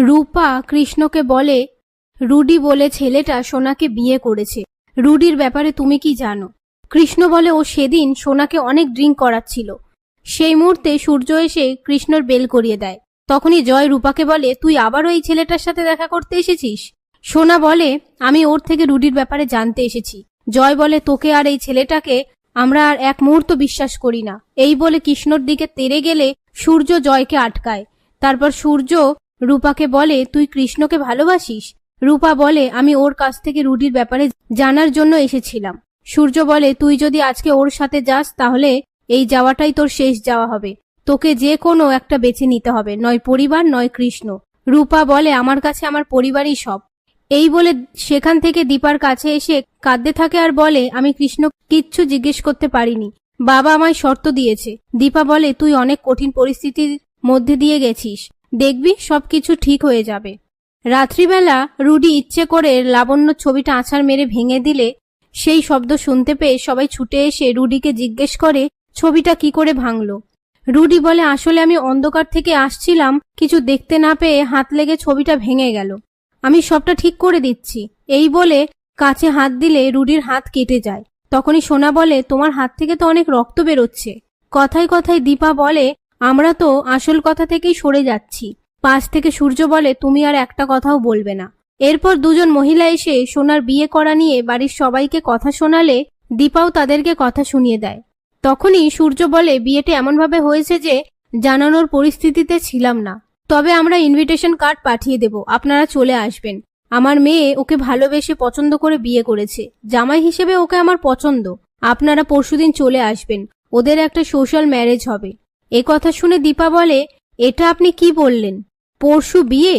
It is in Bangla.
রূপা কৃষ্ণকে বলে, রুডি বলে ছেলেটা সোনাকে বিয়ে করেছে। রুডির ব্যাপারে তুমি কি জানো? কৃষ্ণ বলে, ও সেদিন সোনাকে অনেক ড্রিঙ্ক করাচ্ছিল। সেই মুহূর্তে সূর্য এসে কৃষ্ণর বেল করিয়ে দেয়। তখনই জয় রূপাকে বলে, তুই আবারও এই ছেলেটার সাথে দেখা করতে এসেছিস? সোনা বলে, আমি ওর থেকে রুডির ব্যাপারে জানতে এসেছি। জয় বলে, তোকে আর এই ছেলেটাকে আমরা আর এক মুহূর্ত বিশ্বাস করি না। এই বলে কৃষ্ণর দিকে তেরে গেলে সূর্য জয়কে আটকায়। তারপর সূর্য রূপাকে বলে, তুই কৃষ্ণকে ভালোবাসিস? রূপা বলে, আমি ওর কাছ থেকে রুডির ব্যাপারে জানার জন্য এসেছিলাম। সূর্য বলে, তুই যদি আজকে ওর সাথে যাস, তাহলে এই যাওয়াটাই তোর শেষ যাওয়া হবে। তোকে যে কোনো একটা বেছে নিতে হবে, নয় পরিবার, নয় কৃষ্ণ। রূপা বলে, আমার কাছে আমার পরিবারই সব। এই বলে সেখান থেকে দীপার কাছে এসে কাঁদতে থাকে আর বলে, আমি কৃষ্ণ, কিচ্ছু জিজ্ঞেস করতে পারিনি। বাবা আমায় শর্ত দিয়েছে। দীপা বলে, তুই অনেক কঠিন পরিস্থিতির মধ্যে দিয়ে গেছিস। দেখবি সবকিছু ঠিক হয়ে যাবে। রাত্রিবেলা রুডি ইচ্ছে করে লাবণ্য ছবিটা আছাড় মেরে ভেঙে দিলে, সেই শব্দ শুনতে পেয়ে সবাই ছুটে এসে রুডিকে জিজ্ঞেস করে, ছবিটা কি করে ভাঙলো? রুডি বলে, আসলে আমি অন্ধকার থেকে আসছিলাম, কিছু দেখতে না পেয়ে হাত লেগে ছবিটা ভেঙে গেল। আমি সবটা ঠিক করে দিচ্ছি। এই বলে কাছে হাত দিলে রুডির হাত কেটে যায়। তখনই সোনা বলে, তোমার হাত থেকে তো অনেক রক্ত বেরোচ্ছে। কথায় কথায় দীপা বলে আমরা তো আসল কথা থেকেই সরে যাচ্ছি। পাশ থেকে সূর্য বলে, তুমি আর একটা কথাও বলবে না। এরপর দুজন মহিলা এসে সোনার বিয়ে করা নিয়ে বাড়ির সবাইকে কথা শোনালে দীপাও তাদেরকে কথা শুনিয়ে দেয়। তখনই সূর্য বলে, বিয়েটা এমনভাবে হয়েছে যে জানানোর পরিস্থিতিতে ছিলাম না। তবে আমরা ইনভিটেশন কার্ড পাঠিয়ে দেব, আপনারা চলে আসবেন। আমার মেয়ে ওকে ভালোবেসে পছন্দ করে বিয়ে করেছে। জামাই হিসেবে ওকে আমার পছন্দ। আপনারা পরশুদিন চলে আসবেন। ওদের একটা সোশ্যাল ম্যারেজ হবে। এ কথা শুনে দীপা বলে এটা আপনি কি বললেন? পরশু বিয়ে?